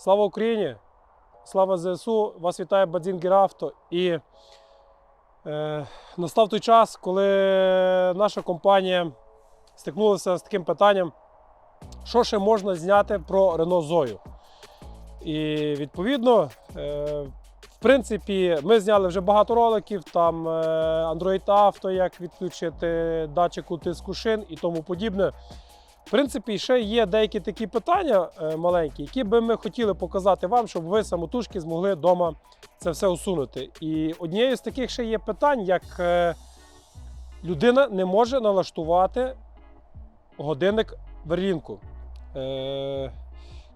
Слава Україні! Слава ЗСУ! Вас вітає Бадзінгер Авто. І е, настав той час, коли наша компанія стикнулася з таким питанням, що ще можна зняти про Renault Zoe. І відповідно, е, в принципі, ми зняли вже багато роликів, там е, Android Auto, як відключити датчику тиску шин і тому подібне. В принципі, ще є деякі такі питання е, маленькі, які би ми хотіли показати вам, щоб ви самотужки змогли вдома це все усунути. І однією з таких ще є питань, як е, людина не може налаштувати годинник верлінку. Е,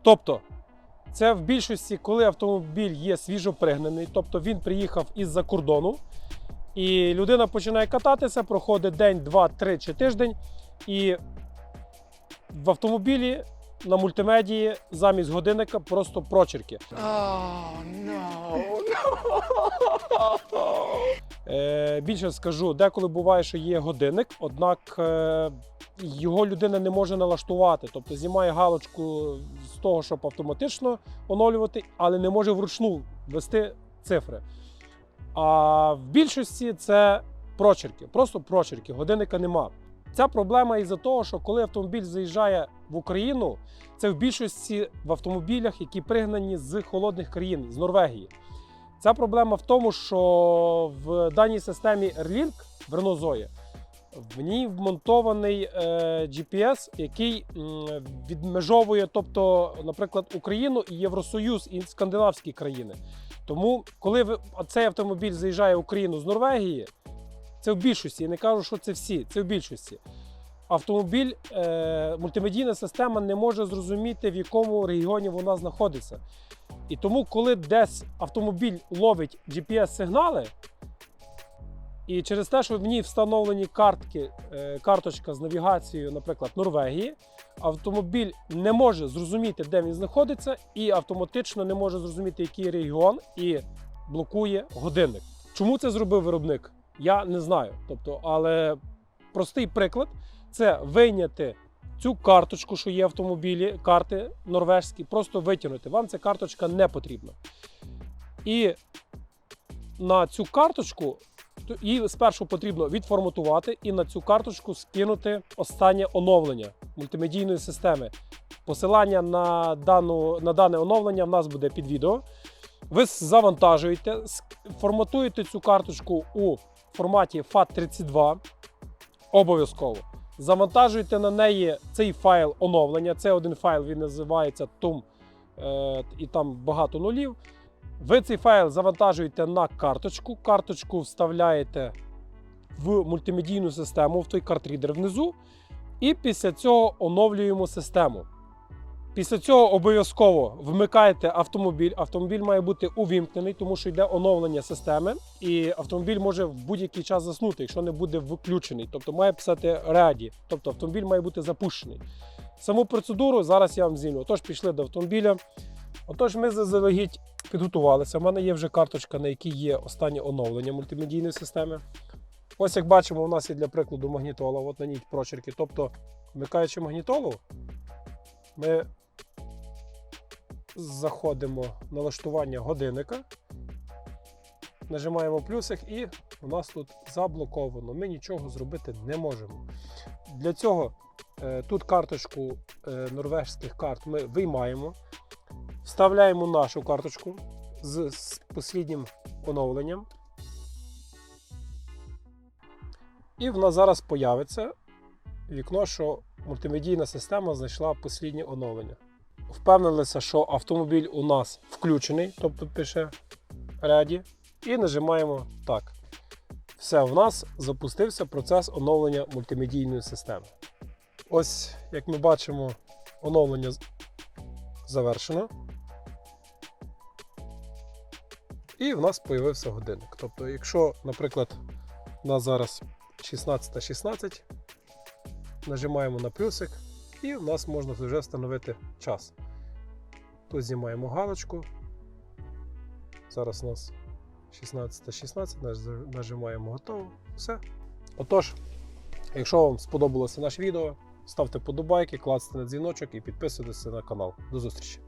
тобто, це в більшості, коли автомобіль є свіжопригнаний, тобто він приїхав із-за кордону, і людина починає кататися, проходить день, два, три чи тиждень, і в автомобілі на мультимедії замість годинника просто прочерки. Oh no, Е, більше скажу, деколи буває, що є годинник, однак е, його людина не може налаштувати. Тобто знімає галочку з того, щоб автоматично оновлювати, але не може вручну ввести цифри. А в більшості це прочерки, просто прочерки, годинника нема. Ця проблема із-за того, що коли автомобіль заїжджає в Україну, це в більшості в автомобілях, які пригнані з холодних країн, з Норвегії. Ця проблема в тому, що в даній системі Airlink в Renault Zoe в ній вмонтований е, GPS, який відмежовує, тобто, наприклад, Україну і Євросоюз і скандинавські країни. Тому, коли цей автомобіль заїжджає в Україну з Норвегії, це в більшості, я не кажу, що це всі, це в більшості. Автомобіль, е, мультимедійна система не може зрозуміти, в якому регіоні вона знаходиться. І тому, коли десь автомобіль ловить GPS-сигнали, і через те, що в ній встановлені картки, е, карточка з навігацією, наприклад, Норвегії, автомобіль не може зрозуміти, де він знаходиться, і автоматично не може зрозуміти, який регіон, і блокує годинник. Чому це зробив виробник? Я не знаю. Тобто, але простий приклад це вийняти цю карточку, що є в автомобілі, карти норвежські, просто витягнути. Вам ця карточка не потрібна. І на цю карточку її спершу потрібно відформатувати і на цю карточку скинути останнє оновлення мультимедійної системи. Посилання на, дану, на дане оновлення в нас буде під відео. Ви завантажуєте, форматуєте цю карточку у форматі FAT32 обов'язково. Завантажуєте на неї цей файл оновлення. Це один файл, він називається TUM, е, і там багато нулів. Ви цей файл завантажуєте на карточку. Карточку вставляєте в мультимедійну систему, в той картрідер внизу. І після цього оновлюємо систему. Після цього обов'язково вмикаєте автомобіль. Автомобіль має бути увімкнений, тому що йде оновлення системи, і автомобіль може в будь-який час заснути, якщо не буде включений. Тобто має писати реаді, тобто автомобіль має бути запущений. Саму процедуру зараз я вам знімлю. Отож, пішли до автомобіля. Отож, ми заздалегідь підготувалися. У мене є вже карточка, на якій є останнє оновлення мультимедійної системи. Ось як бачимо, у нас є для прикладу магнітола. От на ній прочерки. Тобто, вмикаючи магнітолу, ми заходимо в налаштування годинника, нажимаємо плюсик і у нас тут заблоковано. Ми нічого зробити не можемо. Для цього е, тут карточку е, норвежських карт ми виймаємо, вставляємо нашу карточку з, з посліднім оновленням. І в нас зараз появиться вікно, що мультимедійна система знайшла посліднє оновлення. Впевнилися, що автомобіль у нас включений, тобто пише ряді, і нажимаємо так. Все, у нас запустився процес оновлення мультимедійної системи. Ось, як ми бачимо, оновлення завершено. І в нас з'явився годинник. Тобто, якщо, наприклад, у нас зараз 16.16, нажимаємо на плюсик, і в нас можна вже встановити час. Тут знімаємо галочку. Зараз у нас 16.16, 16, нажимаємо готово. Все. Отож, якщо вам сподобалося наше відео, ставте подобайки, клацайте на дзвіночок і підписуйтесь на канал. До зустрічі!